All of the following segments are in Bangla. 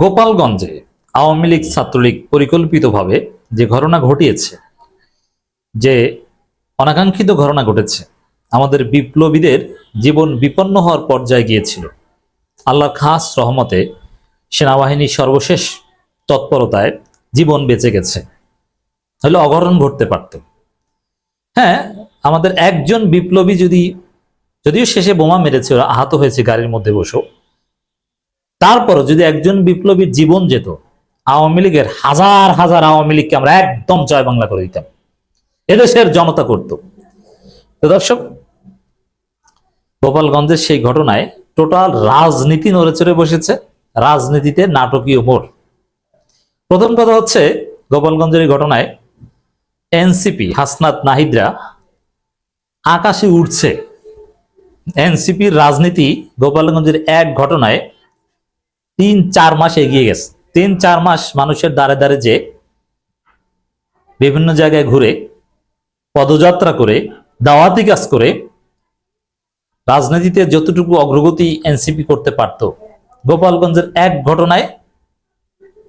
গোপালগঞ্জে আওয়ামী লীগ ছাত্রলীগ পরিকল্পিতভাবে যে ঘটনা ঘটিয়েছে, যে অনাকাঙ্ক্ষিত ঘটনা ঘটেছে, আমাদের বিপ্লবীদের জীবন বিপন্ন হওয়ার পর্যায়ে গিয়েছিল। আল্লাহর খাস রহমতে সেনাবাহিনীর সর্বশেষ তৎপরতায় জীবন বেঁচে গেছে। হলে অঘটন ঘটতে পারত। হ্যাঁ আমাদের একজন বিপ্লবী যদি, যদিও শেষে বোমা মেরেছে, ওরা আহত হয়েছে গাড়ির মধ্যে বসেও তারপরও যদি একজন বিপ্লবীর জীবন যেত, আওয়ামী লীগের হাজার হাজার আওয়ামী লীগকে আমরা একদম জয় বাংলা করে দিতাম। এদেশের জনতা করত। দর্শক গোপালগঞ্জের সেই ঘটনায় টোটাল রাজনীতি নড়ে চড়ে বসেছে, রাজনীতিতে নাটকীয় মোড়। প্রথম কথা হচ্ছে, গোপালগঞ্জের এই ঘটনায় এনসিপি, হাসনাত নাহিদরা আকাশে উঠছে এনসিপির রাজনীতি গোপালগঞ্জের এক ঘটনায় তিন, চার মাস এগিয়ে গেছে। তিন, চার মাস মানুষের দ্বারে দ্বারে যে বিভিন্ন জায়গায় ঘুরে, পদযাত্রা করে, দাওয়াতি কাজ করে, রাজনীতিতে যতটুকু অগ্রগতি এনসিপি করতে পারত, গোপালগঞ্জের এক ঘটনায়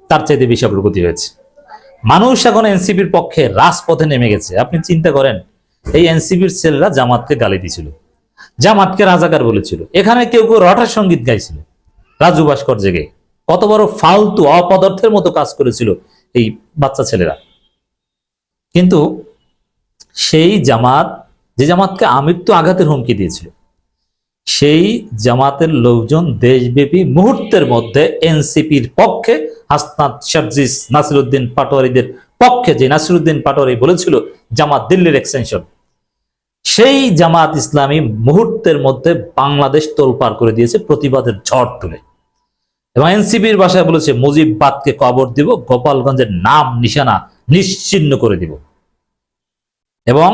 তার চাইতে বেশি অগ্রগতি হয়েছে। মানুষ এখন এনসিপির পক্ষে রাজপথে নেমে গেছে। আপনি চিন্তা করেন, এই এনসিপির ছেলেরা জামাতকে গালি দিছিল, জামাতকে রাজাকার বলেছিল। এখানে কেউ কেউ রটার সংগীত গাইছিল। রাজু ভাস্কর জেগে কত বড় ফালতু অপদার্থের মতো কাজ করেছিল এই বাচ্চা ছেলেরা। কিন্তু সেই জামাত, যে জামাতকে আমৃত্যু আঘাতের হুমকি দিয়েছিল, সেই জামাতের লোকজন দেশব্যাপী মুহূর্তের মধ্যে এনসিপির পক্ষে, হাসনাত শারজিস নাসিরুদ্দিন পাটোয়ারিদের পক্ষে, যে নাসিরুদ্দিন পাটোয়ারি বলেছিল, জামাত দিল্লির এক্সটেনশন সেই জামাত ইসলামী মুহূর্তের মধ্যে বাংলাদেশ তোলপার করে দিয়েছে প্রতিবাদের ঝড় তুলে। এবং এনসিপির ভাষায় বলেছে মুজিববাদকে কবর দিব, গোপালগঞ্জের নাম, নিশানা নিশ্চিন্ন করে দিব। এবং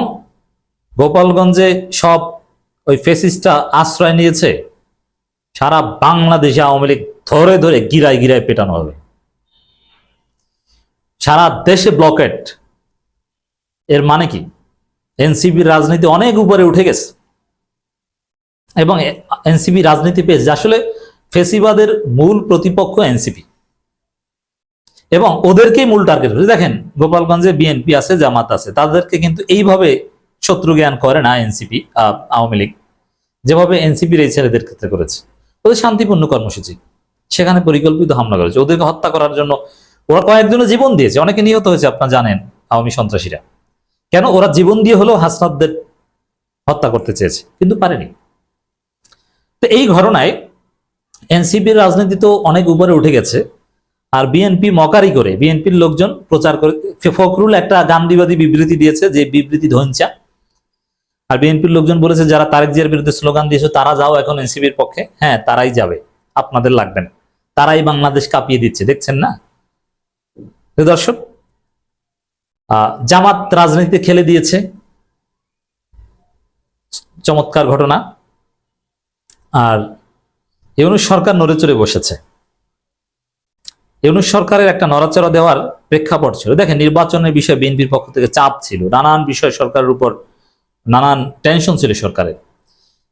গোপালগঞ্জে সব ওই ফেসিসটা আশ্রয় নিয়েছে, সারা বাংলাদেশে আওয়ামী লীগ ধরে ধরে গিরায় গিরায় পেটানো হবে। সারা দেশে ব্লকেট, এর মানে কি? এনসিপির রাজনীতি অনেক উপরে উঠে গেছে। এবং এনসিপি রাজনীতি পেয়েছে। আসলে ফেসিবাদের মূল প্রতিপক্ষ এনসিপি। এবং ওদেরকেই মূল টার্গেট দেখেন, গোপালগঞ্জে বিএনপি আছে, জামাত আছে, তাদেরকে কিন্তু এইভাবে শত্রু জ্ঞান করে না এনসিপি আওয়ামী লীগ। যেভাবে এনসিপির এই ছেলেদের ক্ষেত্রে করেছে। ওদের শান্তিপূর্ণ কর্মসূচি। সেখানে পরিকল্পিত হামলা করেছে। ওদেরকে হত্যা করার জন্য ওরা কয়েকজনের জীবন দিয়েছে। অনেকে নিহত হয়েছে, আপনারা জানেন, আওয়ামী সন্ত্রাসীরা। কেন? ওরা জীবন দিয়ে হলেও হাসনাদদের হত্যা করতে চেয়েছে, কিন্তু পারেনি। তো এই ঘটনায় এনসিপির রাজনীতি তো অনেক উপরে উঠে গেছে। আর বিএনপি মকারি করে বিএনপির লোকজন প্রচার করে ফখরুল একটা গান্ধীবাদী বিবৃতি দিয়েছে যে বিবৃতি ধনচা আর বিএনপির লোকজন বলেছে, যারা তারেক জিয়ার বিরুদ্ধে স্লোগান দিয়েছে, তারা যাও এখন এনসিপির পক্ষে। হ্যাঁ তারাই যাবে, আপনাদের লাগবে না। তারাই বাংলাদেশ কাঁপিয়ে দিচ্ছে, দেখছেন না? দর্শক জামাত রাজনীতিতে খেলে দিয়েছে। চমৎকার ঘটনা। আর ইউনুস সরকার নড়ে চড়ে বসেছে। ইউনুস সরকারের একটা নড়াচড়া দেওয়ার প্রেক্ষাপট ছিল। দেখেন, নির্বাচনের বিষয়ে বিএনপির পক্ষ থেকে চাপ ছিল। নানান বিষয় সরকারের উপর নানান টেনশন ছিল সরকারের।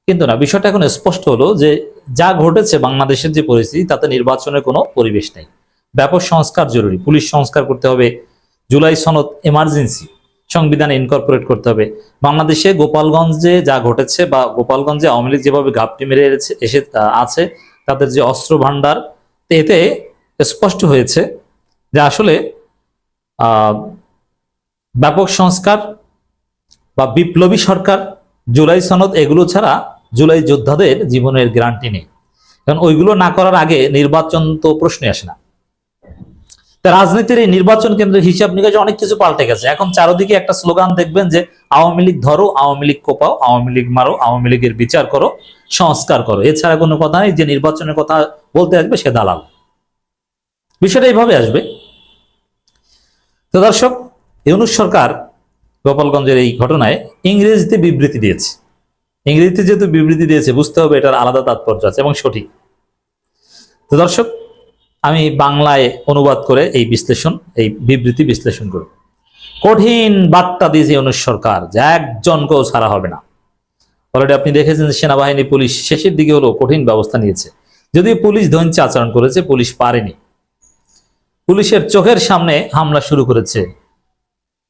কিন্তু না, বিষয়টা এখন স্পষ্ট হলো যে যা ঘটেছে বাংলাদেশের যে পরিস্থিতি, তাতে নির্বাচনের কোনো পরিবেশ নেই। ব্যাপক সংস্কার জরুরি। পুলিশ সংস্কার করতে হবে। জুলাই সনদ এমার্জেন্সি সংবিধানে ইনকর্পোরেট করতে হবে। বাংলাদেশে গোপালগঞ্জে যা ঘটেছে বা গোপালগঞ্জে আওয়ামী লীগ যেভাবে ঘাপটি মেরে এসে- আছে, তাদের যে অস্ত্র ভান্ডার তো এতে স্পষ্ট হয়েছে যে আসলে ব্যাপক সংস্কার বা বিপ্লবী সরকার জুলাই সনদ এগুলো ছাড়া জুলাই যোদ্ধাদের জীবনের গ্যারান্টি নেই। কারণ ওইগুলো না করার আগে নির্বাচন তো প্রশ্নই আসে না। রাজনীতির এই নির্বাচন কেন্দ্রের হিসাব নিকাশে অনেক কিছু পাল্টে গেছে। এখন চারদিকে একটা স্লোগান দেখবেন যে, আওয়ামী লীগ ধরো, আওয়ামী লীগ কোপাও, আওয়ামী লীগ মারো, আওয়ামী লীগের বিচার করো, সংস্কার করো। এছাড়া কোনো কথা নেই, যে নির্বাচনের কথা বলতে আসবে সে দালাল। বিষয়টা এইভাবে আসবে। তো দর্শক, ইউনুস সরকার গোপালগঞ্জের এই ঘটনায় ইংরেজিতে বিবৃতি দিয়েছে। ইংরেজিতে যেহেতু বিবৃতি দিয়েছে, বুঝতে হবে এটার আলাদা তাৎপর্য আছে এবং সঠিক। তো দর্শক আমি বাংলায় অনুবাদ করে এই বিশ্লেষণ, এই বিবৃতি বিশ্লেষণ করব। কঠিন বার্তা দিয়েছে ইউনুস সরকার যে একজনকেও ছাড়া হবে না। অলরেডি আপনি দেখেছেন সেনাবাহিনী, পুলিশ শেষের দিকে হলো কঠিন ব্যবস্থা নিয়েছে। যদিও পুলিশ ধৈর্য আচরণ করেছে, পুলিশ পারেনি। পুলিশের চোখের সামনে হামলা শুরু করেছে।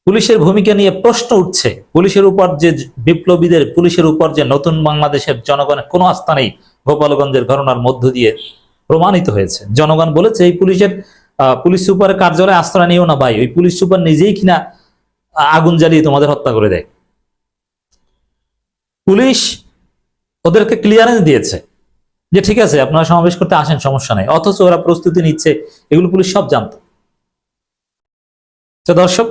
পুলিশের ভূমিকা নিয়ে প্রশ্ন উঠছে। পুলিশের উপর যে বিপ্লবীদের, পুলিশের উপর যে নতুন বাংলাদেশের জনগণের কোনো আস্থা নেই, গোপালগঞ্জের ঘটনার মধ্য দিয়ে। প্রমাণিত হয়েছে। জনগণ বলেছে, এই পুলিশের পুলিশ সুপারের কার্যালয়ে আশ্রয় নিও না ভাই। ওই পুলিশ সুপার নিজেই কিনা আগুন জ্বালিয়ে তোমাদের হত্যা করে দেয়। পুলিশ ওদেরকে ক্লিয়ারেন্স দিয়েছে যে, ঠিক আছে, আপনারা সমাবেশ করতে আসেন, সমস্যা নেই। অথচ ওরা প্রস্তুতি নিচ্ছে, এগুলো পুলিশ সব জানতো। দর্শক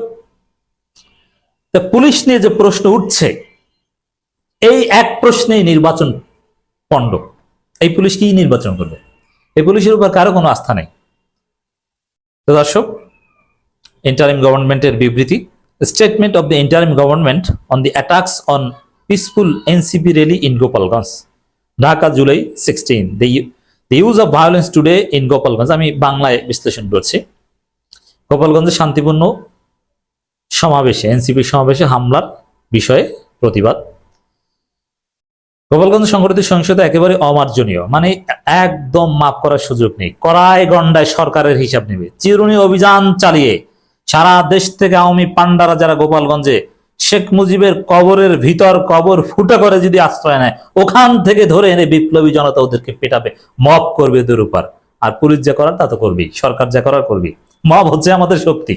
পুলিশ নিয়ে যে প্রশ্ন উঠছে, এই এক প্রশ্নেই নির্বাচন পণ্ড। এই পুলিশ কি নির্বাচন করবে? এই পুলিশের উপর কারও কোনো আস্থা নেই। তো দর্শক ইন্টারিম গভর্নমেন্টের বিবৃতি statement of the interim government on the attacks on peaceful NCP rally in Gopalganj Dhaka July sixteen the use of violence today in Gopalganj আমি বাংলায় বিশ্লেষণ করছি। গোপালগঞ্জে শান্তিপূর্ণ সমাবেশে এনসিপি সমাবেশে হামলার বিষয়ে প্রতিবাদ। গোপালগঞ্জ সংগঠিত সহিংসতা একেবারে অমার্জনীয়। মানে একদম মাফ করার সুযোগ নেই। কড়াই গন্ডায় সরকারের হিসাব নেবে। চিরুনি অভিযান চালিয়ে সারা দেশ থেকে আওয়ামী পান্ডারা যারা গোপালগঞ্জে শেখ মুজিবের কবরের ভিতর কবর ফুটা করে যদি আশ্রয় নেয়, ওখান থেকে ধরে এনে বিপ্লবী জনতা ওদেরকে পেটাবে। মব করবে ওদের উপর আর পুলিশ যা করার তা তো করবি সরকার যা করার করবি মব হচ্ছে আমাদের শক্তি।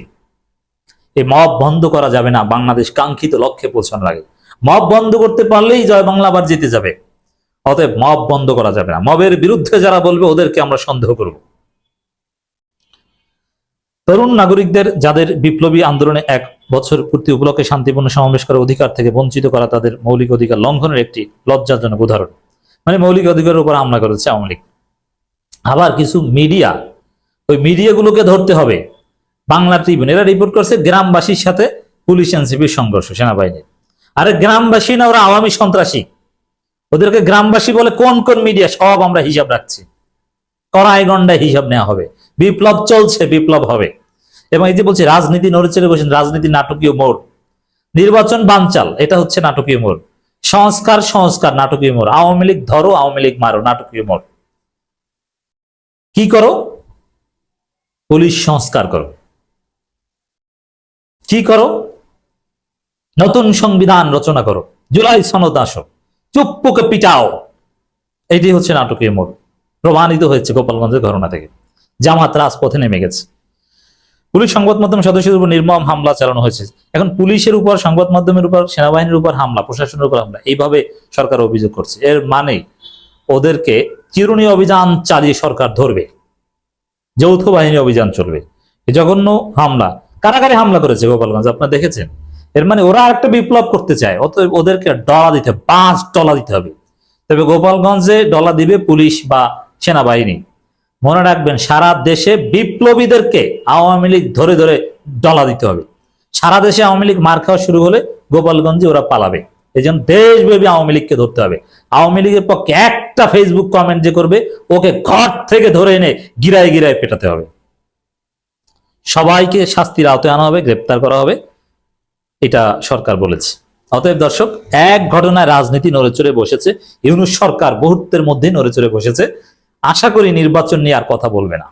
এই মব বন্ধ করা যাবে না। বাংলাদেশ কাঙ্ক্ষিত লক্ষ্যে পৌঁছানোর আগে। মব বন্ধ করতে পারলেই জয় বাংলা আবার জিতে যাবে। অতএব মব বন্ধ করা যাবে না। মবের বিরুদ্ধে যারা বলবে, ওদেরকে আমরা সন্দেহ করব। তরুণ নাগরিকদের, যাদের বিপ্লবী আন্দোলনে এক বছর পূর্তি উপলক্ষে শান্তিপূর্ণ সমাবেশ করার অধিকার থেকে বঞ্চিত করা তাদের মৌলিক অধিকার লঙ্ঘনের একটি লজ্জাজনক উদাহরণ। মানে মৌলিক অধিকারের উপর হামলা করেছে আওয়ামী লীগ। আবার কিছু মিডিয়া, ওই মিডিয়াগুলোকে ধরতে হবে। বাংলা ট্রিবিউন, এরা রিপোর্ট করছে গ্রামবাসীর সাথে পুলিশ এনসিপির সংঘর্ষ, সেনাবাহিনীর। আরে গ্রামবাসী না ওরা আওয়ামী সন্ত্রাসী? ওদেরকে গ্রামবাসী বলে কোন কোন মিডিয়া সব আমরা হিসাব রাখছি। কড়াই গন্ডায় হিসাব নেওয়া হবে। বিপ্লব চলছে, বিপ্লব হবে। এবং এই যে বলছি, রাজনীতি নড়ে চড়ে বসেন, রাজনীতি নাটকীয় মোড়। নির্বাচন বানচাল, এটা হচ্ছে নাটকীয় মোড়। সংস্কার সংস্কার, নাটকীয় মোড়। আওয়ামী লীগ ধরো, আওয়ামী লীগ মারো, নাটকীয় মোড়। কি করো? পুলিশ সংস্কার করো। কি করো? নতুন সংবিধান রচনা করো। জুলাই সনদ আসো। চুপ্পুকে পিটাও। এটি হচ্ছে নাটকীয় মোড়। প্রমাণিত হয়েছে গোপালগঞ্জের ঘটনা থেকে। জামাত রাজপথে নেমে গেছে। পুলিশ সংবাদ মাধ্যম সদস্যদের উপর নির্মম হামলা চালানো হয়েছে। এখন পুলিশের উপর, সংবাদ মাধ্যমের উপর, সেনাবাহিনীর উপর হামলা, প্রশাসনের উপর হামলা, এইভাবে সরকার অভিযোগ করছে। এর মানে ওদেরকে চিরুনি অভিযান চালিয়ে সরকার ধরবে। যৌথ বাহিনী অভিযান চলবে। জঘন্য হামলা। কারাগারে হামলা করেছে গোপালগঞ্জ? আপনারা দেখেছেন? এর মানে ওরা একটা বিপ্লব করতে চায়। অতএব ওদেরকে ডলা দিতে হবে, পাঁচ ডলা দিতে হবে। তবে গোপালগঞ্জে ডলা দিবে পুলিশ বা সেনাবাহিনী। মনে রাখবেন সারা দেশে বিপ্লবীদেরকে আওয়ামী লীগ ধরে ধরে ডলা দিতে হবে। সারা দেশে আওয়ামী লীগ মার খাওয়া শুরু হলে গোপালগঞ্জে ওরা পালাবে। এই জন্য দেশব্যাপী আওয়ামী লীগকে ধরতে হবে। আওয়ামী লীগের পক্ষে একটা ফেসবুক কমেন্ট যে করবে ওকে ঘর থেকে ধরে এনে গিরায় গিরায় পেটাতে হবে। সবাইকে শাস্তির আওতায় আনা হবে গ্রেপ্তার করা হবে। এটা সরকার বলেছে। অতএব দর্শক, এক ঘটনায় রাজনীতি নড়েচড়ে বসেছে, ইউনুস সরকার বহুত্বের মধ্যেই নড়েচড়ে বসেছে। আশা করি নির্বাচন নিয়ে আর কথা বলবে না।